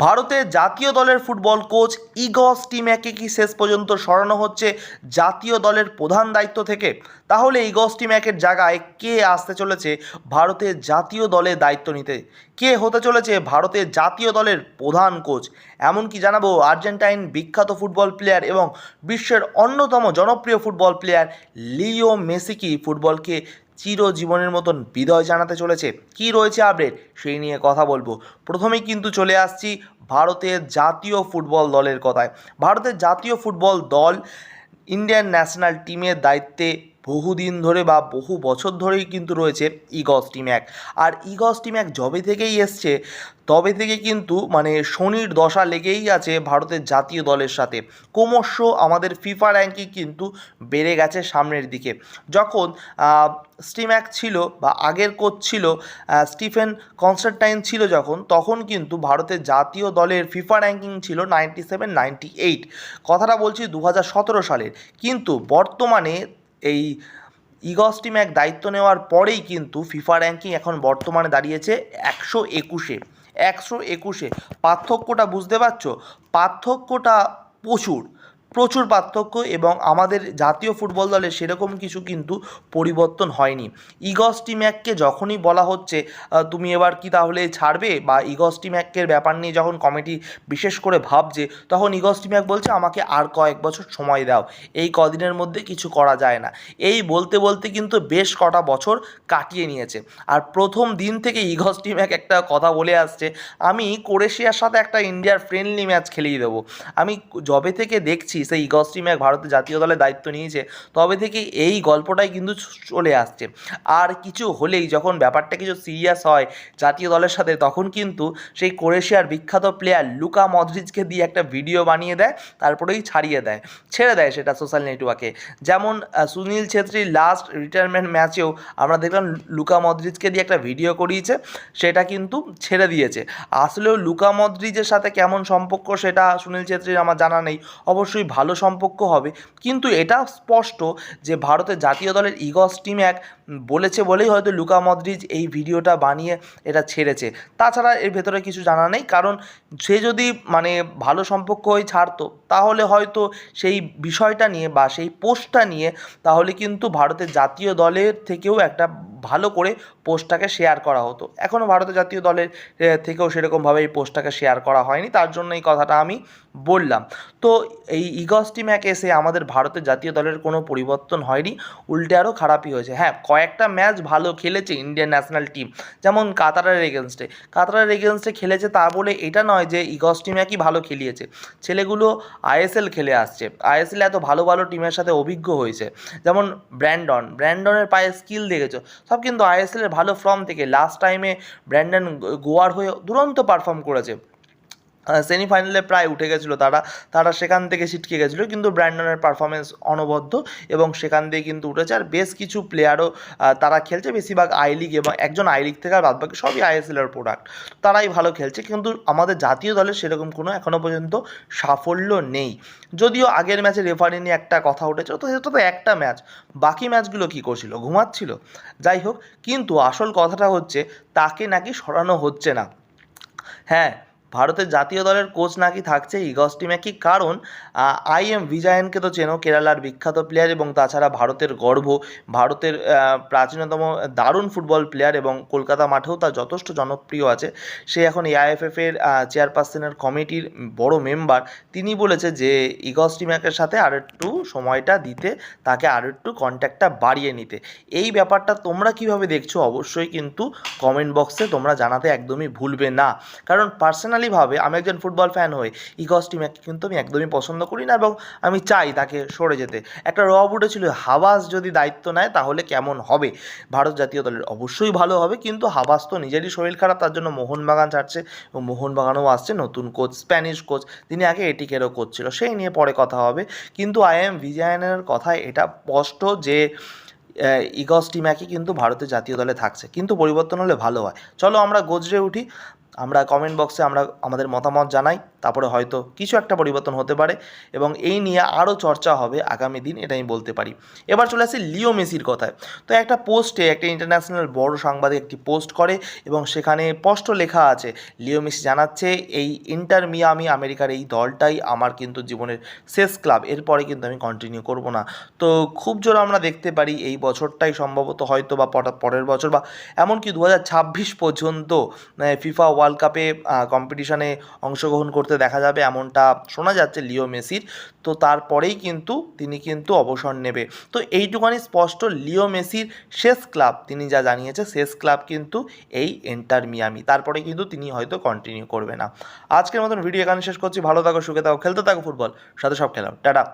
ভারতের জাতীয় দলের ফুটবল কোচ ইগস টিম্যাকে কি শেষ পর্যন্ত সরানো হচ্ছে জাতীয় দলের প্রধান দায়িত্ব থেকে? তাহলে ইগস টিম্যাকের জায়গায় কে আসতে চলেছে ভারতের জাতীয় দলের দায়িত্ব নিতে? কে হতে চলেছে ভারতের জাতীয় দলের প্রধান কোচ? এমনকি জানাব আর্জেন্টাইন বিখ্যাত ফুটবল প্লেয়ার এবং বিশ্বের অন্যতম জনপ্রিয় ফুটবল প্লেয়ার লিও মেসি কি ফুটবলকে চিরজীবনের মতন বিদয় জানাতে চলেছে। কি রয়েছে আপডেট সেই নিয়ে কথা বলব। প্রথমেই কিন্তু চলে আসছি ভারতের জাতীয় ফুটবল দলের কথায়। ভারতের জাতীয় ফুটবল দল ইন্ডিয়ান ন্যাশনাল টিমের দায়িত্বে বহুদিন ধরে বা বহু বছর ধরেই কিন্তু রয়েছে ইগস টিম্যাক আর ইগস টিম্যাক যবে থেকেই এসছে, তবে থেকে কিন্তু মানে শনির দশা লেগেই আছে ভারতের জাতীয় দলের সাথে। ক্রমশ আমাদের ফিফা র্যাঙ্কিং কিন্তু বেড়ে গেছে সামনের দিকে। যখন স্টিম্যাক ছিল বা আগের কোচ ছিল স্টিফেন কনস্টান্টাইন ছিল যখন, তখন কিন্তু ভারতের জাতীয় দলের ফিফা র্যাঙ্কিং ছিল নাইনটি সেভেন নাইনটি এইট কথাটা বলছি দু হাজার সতেরো সালের। কিন্তু বর্তমানে এই ইগস টিম এক দায়িত্ব নেওয়ার পরেই কিন্তু ফিফা র্যাঙ্কিং এখন বর্তমানে দাঁড়িয়েছে একশো একুশে। একশো একুশে। পার্থক্যটা বুঝতে পারছ? পার্থক্যটা প্রচুর। প্রচুর পার্থক্য এবং আমাদের জাতীয় ফুটবল দলে সেরকম কিছু কিন্তু পরিবর্তন হয়নি। ইগস টিম্যাককে যখনই বলা হচ্ছে তুমি এবার কি তাহলে ছাড়বে? বা ইগস টিম্যাকের ব্যাপার নিয়ে যখন কমিটি বিশেষ করে ভাবছে, তখন ইগস টিম্যাক বলছে, আমাকে আর কয়েক বছর সময় দাও। এই কদিনের মধ্যে কিছু করা যায় না। এই বলতে বলতে কিন্তু বেশ কটা বছর কাটিয়ে নিয়েছে। আর প্রথম দিন থেকে ইগস টিম্যাক একটা কথা বলে আসছে, আমি ক্রোয়েশিয়ার সাথে একটা ইন্ডিয়ার ফ্রেন্ডলি ম্যাচ খেলিয়ে দেবো। আমি যবে থেকে দেখছি সেই ইগস টিম্যাক ভারতের জাতীয় দলের দায়িত্ব নিয়েছে। তবে থেকে এই গল্পটাই কিন্তু চলে আসছে। আর কিছু হলেই যখন ব্যাপারটা কিছু সিরিয়াস হয় জাতীয় দলের সাথে, তখন কিন্তু সেই ক্রোয়েশিয়ার বিখ্যাত প্লেয়ার লুকা মদ্রিজকে দিয়ে একটা ভিডিও বানিয়ে দেয়, তারপরেই ছাড়িয়ে দেয়, ছেড়ে দেয় সেটা সোশ্যাল নেটওয়ার্কে। যেমন সুনীল ছেত্রীর লাস্ট রিটায়ারমেন্ট ম্যাচেও আমরা দেখলাম লুকা মদ্রিজকে দিয়ে একটা ভিডিও করিয়েছে, সেটা কিন্তু ছেড়ে দিয়েছে। আসলেও লুকা মদ্রিজের সাথে কেমন সম্পর্ক সেটা সুনীল ছেত্রীর আমার জানা নেই। অবশ্যই ভালো সম্পর্ক হবে। কিন্তু এটা স্পষ্ট যে ভারতের জাতীয় দলের ইগস টিম এক বলেছে বলেই হয়তো লুকা মদ্রিজ এই ভিডিওটা বানিয়ে এটা ছেড়েছে। তাছাড়া এর ভেতরে কিছু জানা নেই, কারণ সে যদি মানে ভালো সম্পর্ক হয়ে ছাড়তো, তাহলে হয়তো সেই বিষয়টা নিয়ে বা সেই পোস্টটা নিয়ে তাহলে কিন্তু ভারতের জাতীয় দলের থেকেও একটা ভালো করে পোস্টটাকে শেয়ার করা হতো। এখনও ভারতের জাতীয় দলের থেকেও সেরকমভাবে এই পোস্টটাকে শেয়ার করা হয়নি। তার জন্য এই কথাটা আমি বললাম। তো এই ইগস্টি ম্যাক এসে আমাদের ভারতের জাতীয় দলের কোনো পরিবর্তন হয়নি, উল্টে আরও খারাপই হয়েছে। হ্যাঁ কয়েকটা ম্যাচ ভালো খেলেছে ইন্ডিয়ান ন্যাশনাল টিম যেমন কাতারের এগেনস্টে কাতারের এগেনস্টে খেলেছে তা বলে এটা নয় যে ইগস্টি ম্যাকই ভালো খেলিয়েছে। ছেলেগুলো আইএসএল খেলে আসছে। আইএসএল এত ভালো ভালো টিমের সাথে অভিজ্ঞ হয়েছে। যেমন ব্র্যান্ডন ব্র্যান্ডনের পায়ে স্কিল দেখেছ। সব কিন্তু আইএসএলের ভালো ফর্ম থেকে লাস্ট টাইমে ব্র্যান্ডন গোয়ার হয়ে দুরন্ত পারফর্ম করেছে। সেমিফাইনালে প্রায় উঠে গেছিল তারা। তারা সেখান থেকে ছিটকে গেছিল, কিন্তু ব্র্যান্ডনের পারফরমেন্স অনবদ্য এবং সেখান দিয়ে কিন্তু উঠেছে। আর বেশ কিছু প্লেয়ারও তারা খেলছে। বেশিরভাগ আই লিগ এবং একজন আই লিগ থেকে আর বাদবাকি সবই আইএসএলের প্রোডাক্ট তারাই ভালো খেলছে, কিন্তু আমাদের জাতীয় দলের সেরকম কোনো এখনও পর্যন্ত সাফল্য নেই। যদিও আগের ম্যাচে রেফারি নিয়ে একটা কথা উঠেছে, তো সেটা তো একটা ম্যাচ। বাকি ম্যাচগুলো কী করছিল? ঘুমাচ্ছিল? যাই হোক, কিন্তু আসল কথাটা হচ্ছে, তাকে নাকি সরানো হচ্ছে না। হ্যাঁ ভারতের জাতীয় দলের কোচ নাকি থাকছে ইগস টিম্যাকি কারণ? আই এম বিজয়নকে তো চেনো, কেরালার বিখ্যাত প্লেয়ার এবং তাছাড়া ভারতের গর্ব, ভারতের প্রাচীনতম দারুণ ফুটবল প্লেয়ার এবং কলকাতা মাঠেও তার যথেষ্ট জনপ্রিয় আছে। সে এখন এআইএফএফ এর চেয়ারপারসনের কমিটির বড় মেম্বার তিনি বলেছে যে ইগস টিম্যাকের সাথে আর একটু সময়টা দিতে, তাকে আর একটু কন্ট্যাক্টটা বাড়িয়ে নিতে। এই ব্যাপারটা তোমরা কীভাবে দেখছ? অবশ্যই কিন্তু কমেন্ট বক্সে তোমরা জানাতে একদমই ভুলবে না। কারণ পার্সোনালিভাবে আমি একজন ফুটবল ফ্যান হয়ে ইগস টিম্যাককে কিন্তু আমি একদমই পছন্দ করি না এবং আমি চাই তাকে সরে যেতে। একটা রব উঠেছিল হাবাস যদি দায়িত্ব নেয় তাহলে কেমন হবে? ভারত জাতীয় দলের অবশ্যই ভালো হবে, কিন্তু হাবাস তো নিজেরই শরীর খারাপ, তার জন্য মোহনবাগান ছাড়ছে এবং মোহনবাগানও আসছে, নতুন কোচ স্প্যানিশ কোচ তিনি আগে এটিকেরও কোচ ছিল, সেই নিয়ে পরে কথা হবে। কিন্তু আই এম বিজয়ানের কথায় এটা স্পষ্ট যে ইগস টিম্যাকি কিন্তু ভারতের জাতীয় দলে থাকছে, কিন্তু পরিবর্তন হলে ভালো হয়। চলো আমরা গজরে উঠি আমরা কমেন্ট বক্সে আমরা আমাদের মতামত জানাই, তারপরে হয়তো কিছু একটা পরিবর্তন হতে পারে এবং এই নিয়ে আরও চর্চা হবে আগামী দিন, এটা আমি বলতে পারি। এবার চলে আসি লিও মেসির কথায়। তো একটা পোস্টে একটা ইন্টারন্যাশনাল বড় সাংবাদিক একটি পোস্ট করে এবং সেখানে স্পষ্ট লেখা আছে, লিও মেসি জানাচ্ছে, এই ইন্টার মিয়ামি আমেরিকার এই দলটাই আমার কিন্তু জীবনের শেষ ক্লাব, এরপরে কিন্তু আমি কন্টিনিউ করব না। তো খুব জোর আমরা দেখতে পারি, এই বছরটাই সম্ভবত হয়তো বা পরের বছর বা এমনকি দু হাজার ছাব্বিশ পর্যন্ত ফিফা ওয়ার্ল্ড কাপে কম্পিটিশনে অংশগ্রহণ করতে দেখা যাবে এমনটা শোনা যাচ্ছে লিও মেসির। তো তারপরেই কিন্তু তিনি কিন্তু অবসর নেবে। তো এইটুখানি স্পষ্ট, লিও মেসির শেষ ক্লাব, তিনি যা জানিয়েছে, শেষ ক্লাব কিন্তু এই এন্টার মিয়ামি তারপরে কিন্তু তিনি হয়তো কন্টিনিউ করবে না। আজকের মতন ভিডিও এখানে শেষ করছি। ভালো থাকো, সুখে থাকো, খেলতে থাকো ফুটবল সাথে সব খেলাম। টাটা।